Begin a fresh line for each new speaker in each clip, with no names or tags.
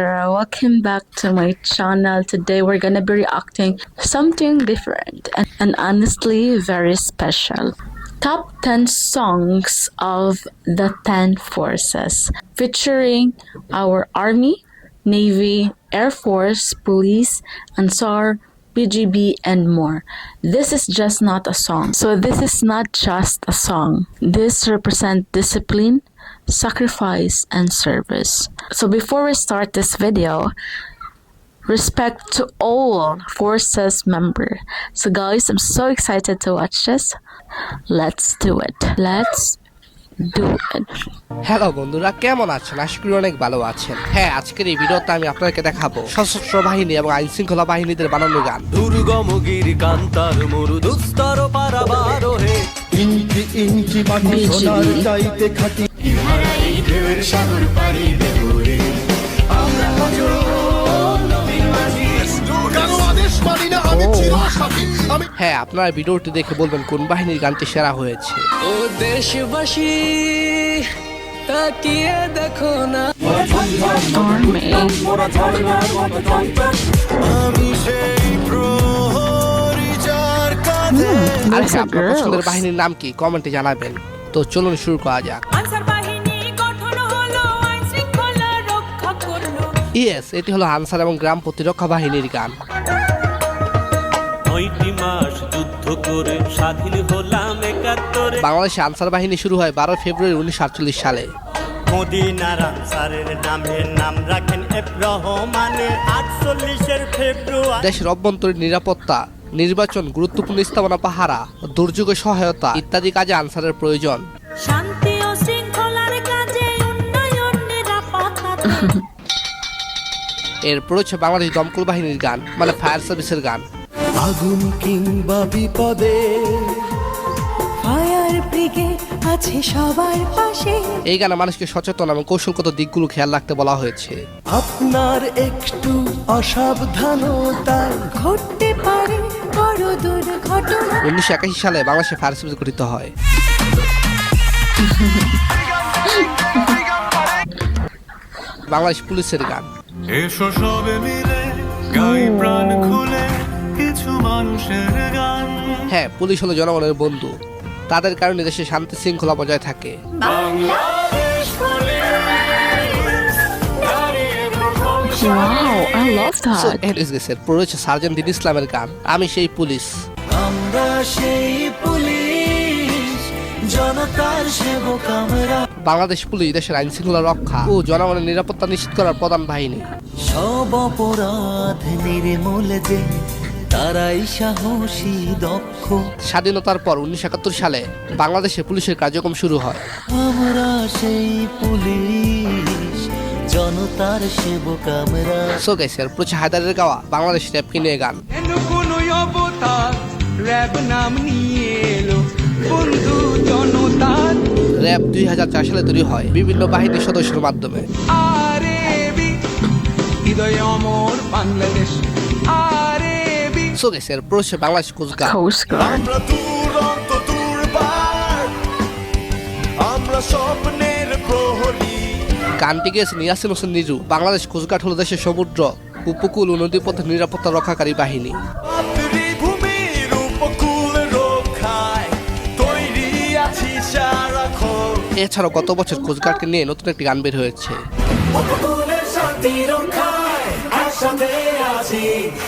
Welcome back to my channel. Today we're gonna be reacting something different and, and honestly very special. Top 10 songs of the 10 forces featuring our army, navy, air force, police, ansar, BGB and more. This is just not a song. So this is not just a song. This represents discipline, sacrifice and service. So before we start this video, respect to all forces member. So guys, I'm so excited to watch this. Let's do it. Let's do it.
Hello বন্ধুরা কেমন আছেন আশা করি অনেক ভালো আছেন হ্যাঁ আজকের এই ভিডিওতে আমি আপনাদেরকে দেখাবো সশস্ত্র বাহিনী এবং আইন শৃঙ্খলা বাহিনীদের বানানো গান
দুর্গম গিরি কান্তার মরু দুস্তর পারাবার হে
ইঞ্চি ইঞ্চি মাটি সোনার চাইতে খাটি আমি চিরসাথী
হ্যাঁ আপনারা ভিডিওটি দেখে বলবেন কোন বাহিনীর গানটি সেরা হয়েছে।
ও দেশবাসী তাকিয়ে দেখো না। আমি সেই
আর হ্যাঁ আপনার পছন্দের বাহিনীর নাম কি? কমেন্টে জানাবেন। তো চলুন শুরু করা যাক। ইয়েস এটি হলো আনসার এবং গ্রাম প্রতিরক্ষা বাহিনীর গান।
নয়টি মাস যুদ্ধ করে স্বাধীন হলাম একাত্তরে।
বাংলাদেশে আনসার বাহিনী শুরু হয় বারো ফেব্রুয়ারি উনিশশো আটচল্লিশ সালে।
মদিনার আনসারের নামে নাম রাখেন এফ রহমানের আটচল্লিশের ফেব্রুয়ারি।
দেশের অভ্যন্তরীণ নিরাপত্তা নির্বাচন গুরুত্বপূর্ণ স্থাপনা পাহারা দুর্যোগে সহায়তা ইত্যাদি কাজে আনসারের প্রয়োজন।
শান্তি ও শৃঙ্খলার কাজে উন্নয়ন নিরাপত্তা।
এরপর হচ্ছে বাংলাদেশ দমকল বাহিনীর গান মানে ফায়ার সার্ভিসের গান।
আগুন কিংবা বিপদে
ফায়ার ব্রিগেড আছে সবার পাশে।
এই গানে মানুষকে সচেতন এবং কৌশলগত দিকগুলো খেয়াল রাখতে বলা হয়েছে।
আপনার একটু অসাবধানতায়
ঘটতে পারে বড় দুর্ঘটনা।
উনিশশো একাশি সালে বাংলাদেশে ফায়ার সার্ভিস গঠিত হয়। বাংলাদেশ পুলিশের গান।
এসো সবে মিলে গাই প্রাণ খুলে কিছু মানুষের গান।
হ্যাঁ পুলিশ হলো জনগণের বন্ধু। তাদের কারণে দেশে শান্তি শৃঙ্খলা বজায় থাকে। রয়েছে সার্জেন্ট দিন ইসলামের গান। আমি সেই পুলিশ।
আমরা সেই পুলিশ জনতার সেবক আমরা।
বাংলাদেশ পুলিশ দেশের আইন শৃঙ্খলা রক্ষা ও জনগণের নিরাপত্তা নিশ্চিত করার প্রধান বাহিনী।
সব অপরাধ নির্মূল যে তারাই সাহসী দক্ষ।
স্বাধীনতার পর উনিশশো একাত্তর সালে বাংলাদেশে পুলিশের কার্যক্রম শুরু হয়।
আমরা সেই পুলিশ জনতার সেবক আমরা।
সো গেছে এর প্রচুর হায়দারের গাওয়া বাংলাদেশ র্যাপকে নিয়ে গান।
কোনো অবতার র্যাব নাম নিয়ে বন্ধু জনতার
র্যাব দুই হাজার চার সালে তৈরি হয় বিভিন্ন বাহিনীর সদস্যের মাধ্যমে।
আরে হৃদয় অমর বাংলাদেশ আরে
এর বাংলাদেশ কোচগাঁও
Coast Guard.
আমরা দুরন্ত আমরা স্বপ্নের প্রহরী।
গানটি গেয়েছেন ইয়াসিন হোসেন নিজু। বাংলাদেশ কোচগাঁট হলো দেশের সমুদ্র উপকূল ও নদীপথের নিরাপত্তা রক্ষাকারী বাহিনী। এছাড়াও গত বছর কোচগাঁটকে নিয়ে নতুন একটি গান বের হয়েছে।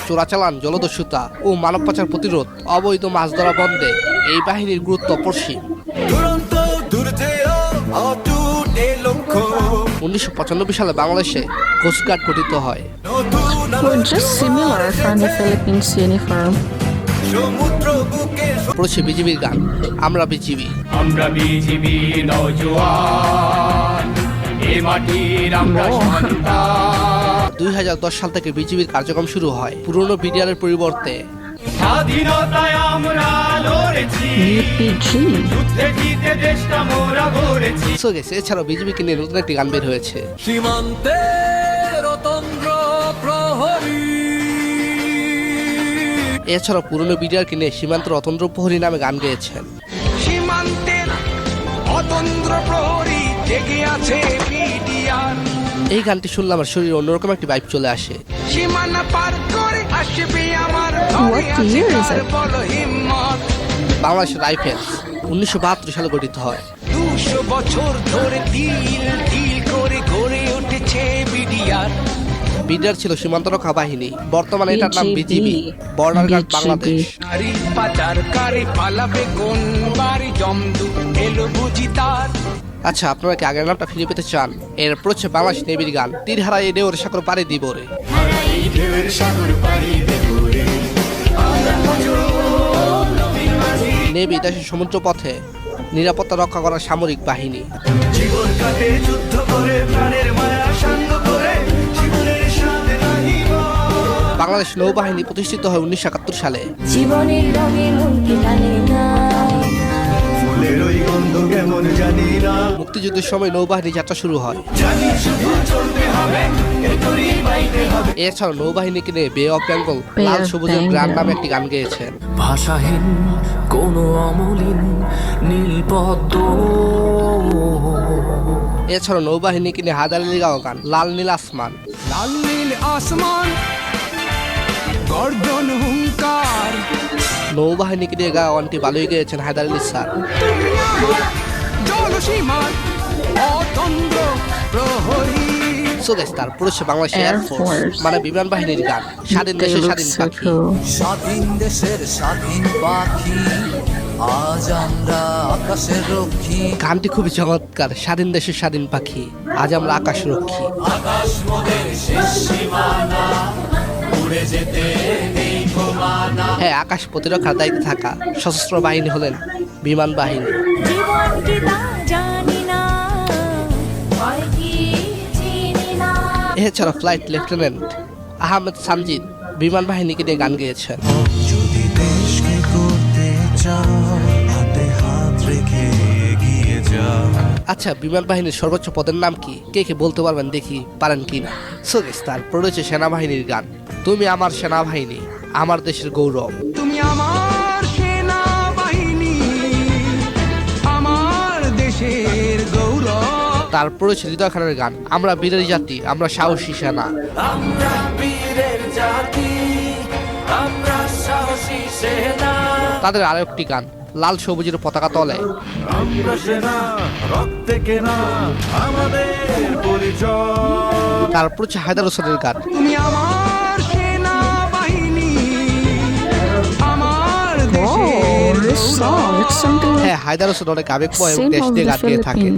চোরাচালান জলদস্যুতা ও মানব পাচার প্রতিরোধ অবৈধ মাছ ধরা বন্ধে এই বাহিনীর গুরুত্ব অপরিসীম। উনিশশো পঁচানব্বই সালে বাংলাদেশে কোস্টগার্ড গঠিত হয়।
নতুন
We're just similar from the Philippines uniform.
সমুদ্র
পড়ছে বিজিবির গান। আমরা বিজিবি।
আমরা বিজিবি নৌজওয়ান এ মাটির আমরা সন্তান।
দুই হাজার দশ সাল থেকে বিজিবির কার্যক্রম শুরু হয়। পুরনো বিডিআরের পরিবর্তে।
স্বাধীনতায় আমরা লড়েছি।
UPG.
যুদ্ধে জিতে দেশটা মোরা গড়েছি।
এছাড়াও বিজিবিকে নিয়ে নতুন একটি গান বের হয়েছে।
সীমান্তের
এছাড়াও পুরনো বিডিআরকে কিনে সীমান্ত রতন্দ্র প্রহরী নামে গান গেয়েছেন।
সীমান্তের অতন্ত্র প্রহরী জেগে আছে বিডিআর
এই গানটি শুনলে আমার শরীরে অন্যরকম একটি বাইক চলে আসে।
সীমানা পার করে আসবে আমার
বাংলাদেশ রাইফেলস উনিশশো বাহাত্তর সালে গঠিত হয়।
দুশো বছর ধরে তিল তিল করে গড়ে উঠেছে বিডিআর
বিডিআর ছিল সীমান্ত রক্ষা বাহিনী। বর্তমানে এটার নাম বিজিবি বর্ডার গার্ড বাংলাদেশ।
আরে পাচার পালাবে কোন বাড়ি জমদু এলো বুঝি তার
আচ্ছা আপনারা কি আগের নামটা ফিরে পেতে চান? এর হচ্ছে বাংলাদেশ নেভির গান। তীর হারা এ ওর সাগর পাড়ি দিব রে।
ঢেউয়ের সাগর পাড়ি দেবো রে
নেভি দেশের সমুদ্র পথে নিরাপত্তা রক্ষা করার সামরিক বাহিনী।
জীবন কাটে যুদ্ধ করে প্রাণের মায়া
বাংলাদেশ নৌবাহিনী প্রতিষ্ঠিত হয় উনিশশো একাত্তর সালে।
জীবনের রঙে মনকে টানে না
ফুলের ওই গন্ধ কেমন জানি না।
মুক্তিযুদ্ধের সময় নৌবাহিনী যাত্রা শুরু হয়। এছাড়াও নৌবাহিনীকে নিয়ে বে অফ বেঙ্গল লাল
of
সবুজের গ্রাম নামে একটি গান গেয়েছেন
ভাষাহীন কোনো অমলিন নীলপদ্ম
এছাড়াও নৌবাহিনীকে নিয়ে হাজার আলী গাওয়া গান লাল নীল আসমান।
লাল নীল আসমান গর্জন হুঙ্কার।
নৌবাহিনীকে নিয়ে গাওয়া গানটি ভালোই গেয়েছেন হায়দার আলী স্যার।
জলসীমার অতন্দ্র প্রহরী।
বাংলাদেশ এয়ারফোর্স মানে বিমান বাহিনীর গান। স্বাধীন দেশের স্বাধীন পাখি।
স্বাধীন দেশের স্বাধীন পাখি আজ আমরা আকাশের রক্ষী।
গানটি খুবই চমৎকার স্বাধীন দেশের স্বাধীন পাখি আজ আমরা আকাশ রক্ষী।
আকাশ মোদের শেষ সীমানা
হ্যাঁ আকাশ প্রতিরক্ষার দায়িত্বে থাকা সশস্ত্র বাহিনী হলেন বিমান বাহিনী।
জীবন কি তা জানি না ভয় কি চিনি না।
এছাড়া ফ্লাইট লেফটেন্যান্ট আহমেদ সামজিদ বিমান বাহিনীকে নিয়ে গান গেয়েছেন। আচ্ছা বিমান বাহিনীর সর্বোচ্চ পদের নাম কি? কে কে বলতে পারবেন দেখি পারেন কি না সো তার তারপর রয়েছে সেনাবাহিনীর গান। তুমি আমার সেনাবাহিনী আমার দেশের গৌরব।
তুমি আমার সেনাবাহিনী আমার দেশের গৌরব।
তারপর হৃদয় খানের গান আমরা বীরের জাতি আমরা সাহসী সেনা।
আমরা বীরের জাতি আমরা সাহসী সেনা।
তাদের আরও একটি গান লাল সবুজের পতাকা তলে। তারপর হচ্ছে হায়দার হোসেনের গান।
তুমি আমার
হ্যাঁ হায়দার হোসেন অনেক আবেগময় এবং দেশ দিয়ে গান গেয়ে থাকেন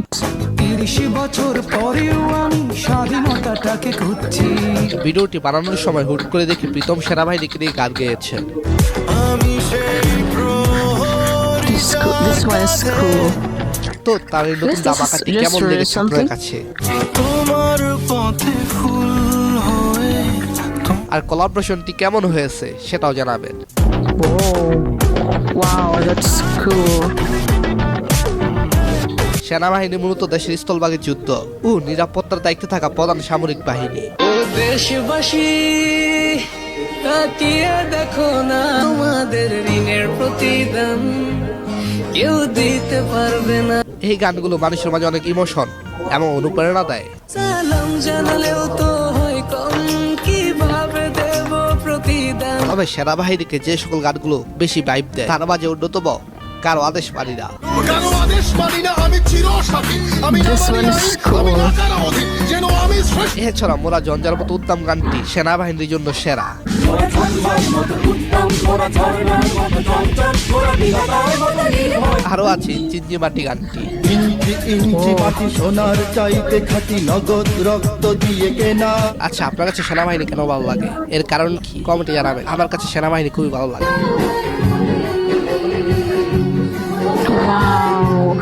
তিরিশ বছর পরেও আমি স্বাধীনতাটাকে খুঁজছি।
ভিডিওটি বানানোর সময় হুট করে দেখি প্রীতম সেনাবাহিনীকে নিয়ে গান গেয়েছেন
আমি সেই
This, cool. this one is cool.
তো তার এই নতুন
This is
কেমন লেগেছে আপনার কাছে?
তোমার পথে ফুল হয়ে
আর কোলাবরেশনটি কেমন হয়েছে সেটাও জানাবেন।
Wow, that's cool.
সেনাবাহিনী মূলত দেশের স্থলভাগের যুদ্ধ ও নিরাপত্তার দায়িত্বে থাকা প্রধান সামরিক বাহিনী।
ও দেশবাসী তাকিয়ে দেখো না তোমাদের ঋণের প্রতিদান। কেউ দিতে পারবে না।
এই গানগুলো মানুষের মাঝে অনেক ইমোশন এবং অনুপ্রেরণা দেয়।
সালাম জানালেও তো হয় কম। প্রতিদান
তবে সেনাবাহিনীকে যে সকল গানগুলো বেশি বাইব দেয় তার মাঝে অন্যতম কারও আদেশ মানি না।
কারও আদেশ মানি না আমি চিরসাথী। আমি না মানি
one is
আইন,
cool.
আমি যেন আমি
এছাড়া মোরা জঞ্জার মতো উত্তম গানটি সেনাবাহিনীর জন্য সেরা। আরও আছে চিঞ্জি মাটি গানটি।
ইঞ্চি ইঞ্চি মাটি সোনার চাইতে খাটি নগদ রক্ত দিয়ে কেনা।
আচ্ছা আপনার কাছে সেনাবাহিনী কেন ভালো লাগে? এর কারণ কি? কমেন্টে জানাবেন। আমার কাছে সেনাবাহিনী খুবই ভালো লাগে।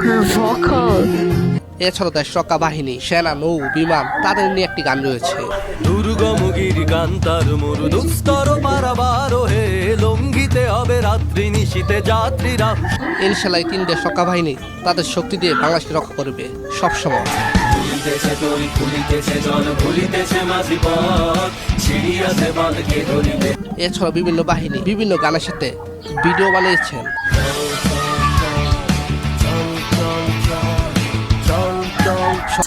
her vocal.
এছাড়াও দেশ রক্ষা বাহিনী সেনা নৌ বিমান তাদের নিয়ে একটি গান রয়েছে।
দুর্গম গিরিকান্তার মরু দুস্তর পারাবার হে লঙ্ঘিতে হবে রাত্রি নিশীতে যাত্রীরা।
ইনশাল্লাহ তিন দেশ রক্ষা বাহিনী তাদের শক্তি দিয়ে বাংলাদেশকে রক্ষা করবে সবসময়।
তরি মাঝি পথ। ছিড়িয়াছে বাঁধকে ধরিবে
এছাড়াও বিভিন্ন বাহিনী বিভিন্ন গানের সাথে ভিডিও বানিয়েছেন।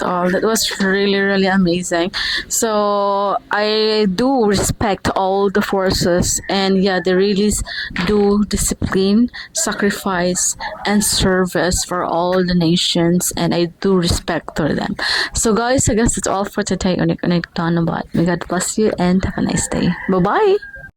All. That was really really amazing. So i do respect all the forces and yeah they really do discipline sacrifice and service for all the nations and i do respect for them. So guys i guess that's all for today. Unik unik May god bless you and have a nice day. Bye bye